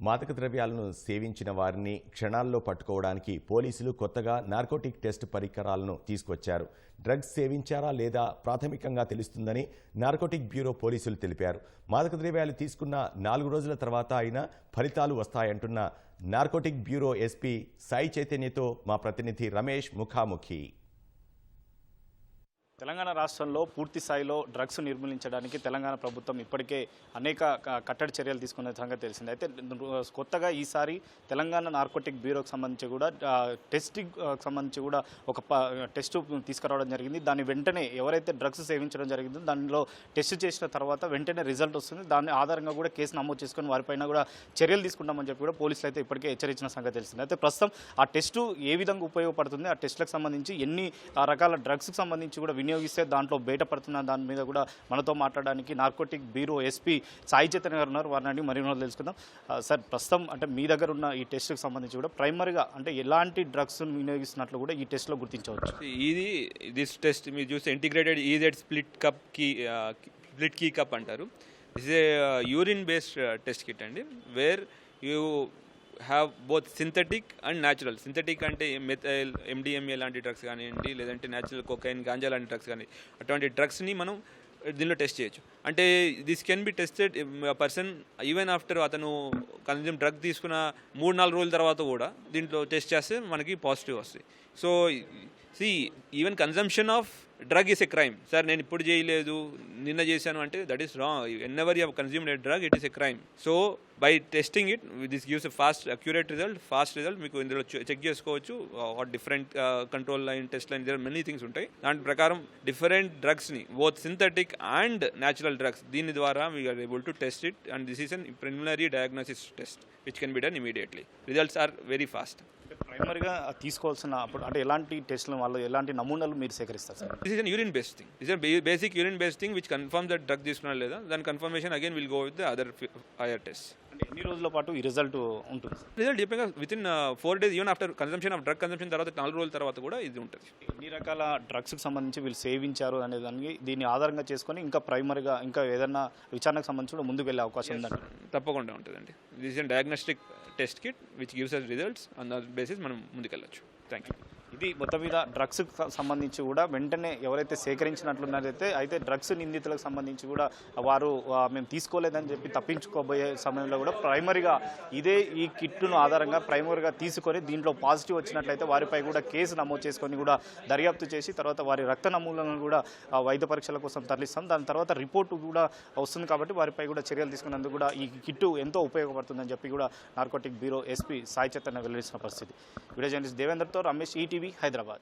మాదక ద్రవ్యాలను సేవించిన వారిని క్షణాల్లో పట్టుకోవడానికి పోలీసులు కొత్తగా నార్కోటిక్ టెస్ట్ పరికరాలను తీసుకొచ్చారు. డ్రగ్స్ సేవించారా లేదా ప్రాథమికంగా తెలుస్తుందని నార్కోటిక్ బ్యూరో పోలీసులు తెలిపారు. మాదక ద్రవ్యాలు తీసుకున్న నాలుగు రోజుల తర్వాత అయినా ఫలితాలు వస్తాయంటున్న నార్కోటిక్ బ్యూరో ఎస్పీ సాయి చైతన్యతో మా ప్రతినిధి రమేష్ ముఖాముఖి. తెలంగాణ రాష్ట్రంలో పూర్తి స్థాయిలో డ్రగ్స్ నిర్మూలించడానికి తెలంగాణ ప్రభుత్వం ఇప్పటికే అనేక కట్టడి చర్యలు తీసుకున్న సంగతి తెలిసింది. అయితే కొత్తగా ఈసారి తెలంగాణ నార్కోటిక్ బ్యూరోకి సంబంధించి కూడా టెస్టింగ్ సంబంధించి కూడా ఒక ప- టెస్ట్ తీసుకురావడం జరిగింది. దాని వెంటనే ఎవరైతే డ్రగ్స్ సేవించడం జరిగిందో దానిలో టెస్ట్ చేసిన తర్వాత వెంటనే రిజల్ట్ వస్తుంది. దాని ఆధారంగా కూడా కేసు నమోదు చేసుకొని వారిపైన కూడా చర్యలు తీసుకుంటామని చెప్పి కూడా పోలీసులు అయితే ఇప్పటికే హెచ్చరించిన సంగతి తెలిసింది. అయితే ప్రస్తుతం ఆ టెస్టు ఏ విధంగా ఉపయోగపడుతుంది? ఆ టెస్టులకు సంబంధించి ఎన్ని రకాల డ్రగ్స్కి సంబంధించి కూడా వినియోగిస్తే దాంట్లో బయటపడుతున్న దాని మీద కూడా మనతో మాట్లాడడానికి narcotic bureau SP Sai Chaitanya గారు ఉన్నారు. వారిని మరిన్నో తెలుసుకుందాం. సార్ ప్రస్తుతం అంటే మీ దగ్గర ఉన్న ఈ టెస్ట్కి సంబంధించి కూడా ప్రైమరీగా అంటే ఎలాంటి డ్రగ్స్ వినియోగిస్తున్నట్లు కూడా ఈ టెస్ట్లో గుర్తించవచ్చు. ఇది దిస్ టెస్ట్ మీరు చూస్తే integrated EZ split cup key split key cup అంటారు. Is a urine based test kit అండి where you have both synthetic and natural synthetic అంటే మెథైల్ ఎండిఎంఏ లాంటి డ్రగ్స్ కానివ్వండి లేదంటే న్యాచురల్ కోకైన్ గాంజా లాంటి డ్రగ్స్ కానీ అటువంటి డ్రగ్స్ని మనం దీనిలో టెస్ట్ చేయొచ్చు. అంటే this can be tested person even after అతను కనీసం డ్రగ్ తీసుకున్న మూడు నాలుగు రోజుల తర్వాత కూడా దీంట్లో టెస్ట్ చేస్తే మనకి పాజిటివ్ వస్తాయి. So see even consumption of drug is a crime sir నేను ఇప్పుడు చేయలేదు నిన్న చేశాను అంటే that is wrong whenever you consumed a drug it is a crime so by testing it this gives a fast accurate result fast result మీకు ఇందులో check చేసుకోవచ్చు. What different control line test line దగ్గర many things ఉంటాయి. దాని ప్రకారం different డ్రగ్స్ని both synthetic and natural drugs దీని ద్వారా we're able to test it and this is an preliminary diagnosis test which can be done immediately results are very fast ప్రైమరీగా తీసుకోవాల్సిన అప్పుడు అంటే ఎలాంటి టెస్ట్లు వాళ్ళు ఎలాంటి నమూనాలు మీరు సేకరిస్తారు sir? This is an urine based thing is basic urine based thing which confirm that drug తీసుకున్నా లేదా? దాని confirmation again will go with the other higher test ఎన్ని రోజుల పాటు ఈ రిజల్ట్ ఉంటుంది? రిజల్ట్ చెప్పాక within four days even after consumption of drug consumption తర్వాత నాలుగు రోజుల తర్వాత కూడా ఇది ఉంటుంది. ఎన్ని రకాల డ్రగ్స్కి సంబంధించి వీళ్ళు సేవించారు అనే దానికి దీన్ని ఆధారంగా చేసుకొని ఇంకా ప్రైమరీగా ఇంకా ఏదైనా విచారణకు సంబంధించి కూడా ముందుకు వెళ్ళే అవకాశం ఉందంట తప్పకుండా ఉంటుందండి. This is diagnostic test kit which gives us results on the basis మనం ముందుకెళ్ళచ్చు. థ్యాంక్ యూ ఇది మొత్తం మీద డ్రగ్స్ సంబంధించి కూడా వెంటనే ఎవరైతే సేకరించినట్లున్నారైతే అయితే డ్రగ్స్ నిందితులకు సంబంధించి కూడా వారు మేము తీసుకోలేదని చెప్పి తప్పించుకోబోయే సమయంలో కూడా ప్రైమరీగా ఇదే ఈ కిట్ను ఆధారంగా ప్రైమరీగా తీసుకొని దీంట్లో పాజిటివ్ వచ్చినట్లయితే వారిపై కూడా కేసు నమోదు చేసుకొని కూడా దర్యాప్తు చేసి తర్వాత వారి రక్త నమూనాలను కూడా వైద్య పరీక్షల కోసం తరలిస్తాం. దాని తర్వాత రిపోర్టు కూడా వస్తుంది కాబట్టి వారిపై కూడా చర్యలు తీసుకున్నందుకు కూడా ఈ కిట్టు ఎంతో ఉపయోగపడుతుందని చెప్పి కూడా narcotic bureau SP Sai Chaitanya వెల్లడించిన పరిస్థితి. వీడియో జర్నలిస్ట్ దేవేందర్తో రమేష్ ఈటీవీ हैदराबाद